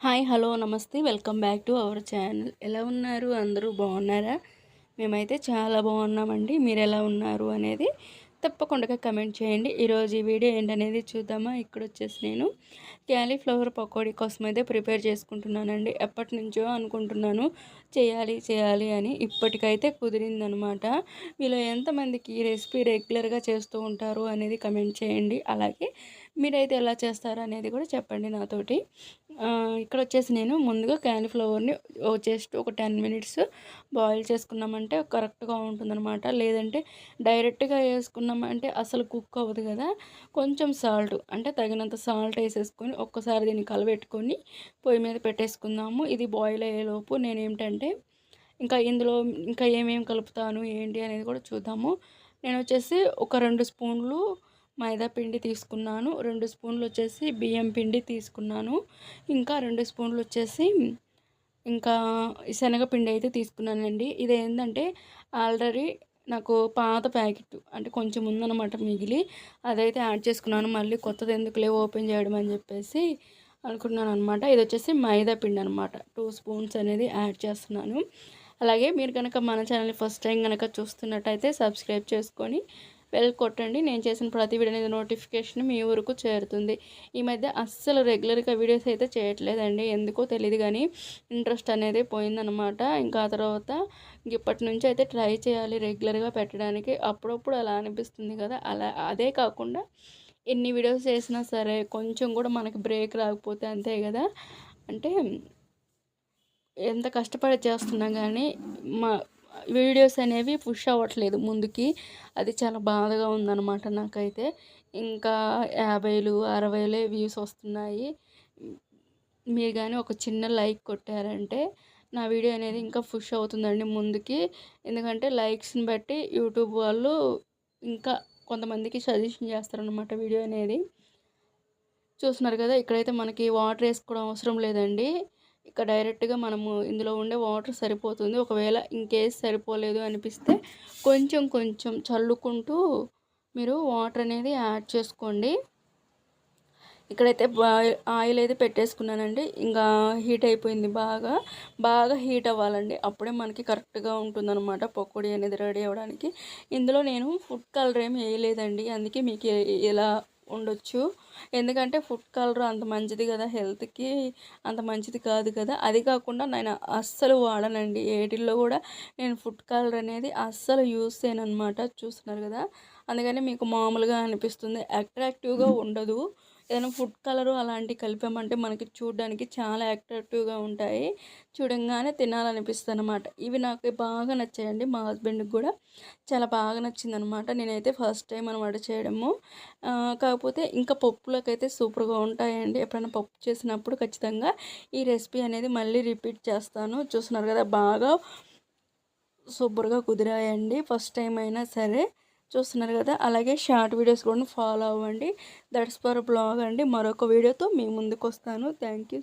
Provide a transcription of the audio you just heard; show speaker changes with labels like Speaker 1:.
Speaker 1: Hi hello నమస్తే. Welcome back to our channel. ఎలా ఉన్నారు? అందరూ బాగున్నారా? మేమైతే చాలా బాగున్నామండి. మీరు ఎలా ఉన్నారు అనేది తప్పకుండా కమెంట్ చేయండి. ఈరోజు ఈ వీడియో ఏంటనేది చూద్దామా? ఇక్కడ వచ్చేసి నేను క్యాలీఫ్లవర్ పకోడీ కోసం అయితే ప్రిపేర్ చేసుకుంటున్నానండి. ఎప్పటి నుంచో అనుకుంటున్నాను. చేయాలి చేయాలి అని ఇప్పటికైతే కుదిరిందనమాట. మీలో ఎంతమందికి ఈ రెసిపీ రెగ్యులర్గా చేస్తూ ఉంటారు అనేది కమెంట్ చేయండి. అలాగే మీరైతే ఎలా చేస్తారు అనేది కూడా చెప్పండి నాతోటి. ఇక్కడ వచ్చేసి నేను ముందుగా క్యాలీఫ్లవర్ని జస్ట్ ఒక టెన్ మినిట్స్ బాయిల్ చేసుకున్నామంటే కరెక్ట్గా ఉంటుందన్నమాట. లేదంటే డైరెక్ట్గా వేసుకున్నామంటే అసలు కుక్ అవ్వదు కదా. కొంచెం సాల్ట్ అంటే తగినంత సాల్ట్ వేసేసుకొని ఒక్కసారి దీన్ని కలబెట్టుకొని పొయ్యి మీద పెట్టేసుకుందాము. ఇది బాయిల్ అయ్యేలోపు నేనేమిటంటే ఇంకా ఇందులో ఇంకా ఏమేమి కలుపుతాను ఏంటి అనేది కూడా చూద్దాము. నేను వచ్చేసి ఒక రెండు స్పూన్లు మైదా పిండి తీసుకున్నాను. రెండు స్పూన్లు వచ్చేసి బియ్యం పిండి తీసుకున్నాను. ఇంకా రెండు స్పూన్లు వచ్చేసి ఇంకా శనగపిండి అయితే తీసుకున్నానండి. ఇది ఏంటంటే ఆల్రెడీ నాకు పాత ప్యాకెట్ అంటే కొంచెం ఉందన్నమాట మిగిలి. అదైతే యాడ్ చేసుకున్నాను. మళ్ళీ కొత్తది ఎందుకులే ఓపెన్ చేయడం అని చెప్పేసి అనుకున్నాను అనమాట ఇది వచ్చేసి మైదా పిండి అనమాట. టూ స్పూన్స్ అనేది యాడ్ చేస్తున్నాను. అలాగే మీరు కనుక మన ఛానల్ ఫస్ట్ టైం కనుక చూస్తున్నట్టయితే సబ్స్క్రైబ్ చేసుకొని బెల్ కొట్టండి. నేను చేసిన ప్రతి వీడియో అనేది నోటిఫికేషన్ మీ ఊరుకు చేరుతుంది. ఈ మధ్య అస్సలు రెగ్యులర్గా వీడియోస్ అయితే చేయట్లేదండి. ఎందుకో తెలియదు కానీ ఇంట్రెస్ట్ అనేది పోయిందనమాట ఇంకా ఆ తర్వాత ఇప్పటి నుంచి అయితే ట్రై చేయాలి రెగ్యులర్గా పెట్టడానికి. అప్పుడప్పుడు అలా అనిపిస్తుంది కదా. అలా అదే కాకుండా ఎన్ని వీడియోస్ చేసినా సరే కొంచెం కూడా మనకి బ్రేక్ రాకపోతే అంతే కదా. అంటే ఎంత కష్టపడి చేస్తున్నా కానీ మా వీడియోస్ అనేవి పుష్ అవ్వట్లేదు ముందుకి. అది చాలా బాధగా ఉందన్నమాట నాకైతే. ఇంకా యాభైలు అరవైలే వ్యూస్ వస్తున్నాయి. మీరు కానీ ఒక చిన్న లైక్ కొట్టారంటే నా వీడియో అనేది ఇంకా పుష్ అవుతుందండి ముందుకి. ఎందుకంటే లైక్స్ని బట్టి యూట్యూబ్ వాళ్ళు ఇంకా కొంతమందికి సజెషన్ చేస్తారనమాట వీడియో అనేది. చూస్తున్నారు కదా ఇక్కడైతే మనకి వాటర్ వేసుకోవడం అవసరం లేదండి. ఇక డైరెక్ట్గా మనము ఇందులో ఉండే వాటర్ సరిపోతుంది. ఒకవేళ ఇంకేస్ సరిపోలేదు అనిపిస్తే కొంచెం కొంచెం చల్లుకుంటూ మీరు వాటర్ అనేది యాడ్ చేసుకోండి. ఇక్కడైతే ఆయిల్ అయితే పెట్టేసుకున్నానండి. ఇంకా హీట్ అయిపోయింది బాగా. బాగా హీట్ అవ్వాలండి. అప్పుడే మనకి కరెక్ట్గా ఉంటుందన్నమాట పకోడీ అనేది రెడీ అవ్వడానికి. ఇందులో నేను ఫుడ్ కలర్ ఏమి వేయలేదండి. అందుకే మీకు ఇలా ఉండొచ్చు. ఎందుకంటే ఫుడ్ కలర్ అంత మంచిది కదా హెల్త్కి అంత మంచిది కాదు కదా. అది కాకుండా నేను అస్సలు వాడనండి. ఏటిల్లో కూడా నేను ఫుడ్ కలర్ అనేది అస్సలు యూస్ చేయను అనమాట చూస్తున్నారు కదా? అందుకని మీకు మామూలుగా అనిపిస్తుంది. అట్రాక్టివ్గా ఉండదు. ఏదైనా ఫుడ్ కలరు అలాంటివి కలిపామంటే మనకి చూడడానికి చాలా అట్రాక్టివ్గా ఉంటాయి. చూడంగానే తినాలనిపిస్తుంది అనమాట ఇవి నాకు బాగా నచ్చాయండి. మా హస్బెండ్కి కూడా చాలా బాగా నచ్చింది అనమాట నేనైతే ఫస్ట్ టైం అనమాట చేయడము. కాకపోతే ఇంకా పప్పులోకి అయితే సూపర్గా ఉంటాయండి. ఎప్పుడైనా పప్పు చేసినప్పుడు ఖచ్చితంగా ఈ రెసిపీ అనేది మళ్ళీ రిపీట్ చేస్తాను. చూస్తున్నారు కదా బాగా సూపర్గా కుదిరాయండి. ఫస్ట్ టైం అయినా సరే చూస్తున్నారు కదా? అలాగే షార్ట్ వీడియోస్ కూడా ఫాలో అవ్వండి. దట్స్ ఫర్ బ్లాగ్ అండి. మరొక వీడియోతో మీ ముందుకు వస్తాను థ్యాంక్ యూ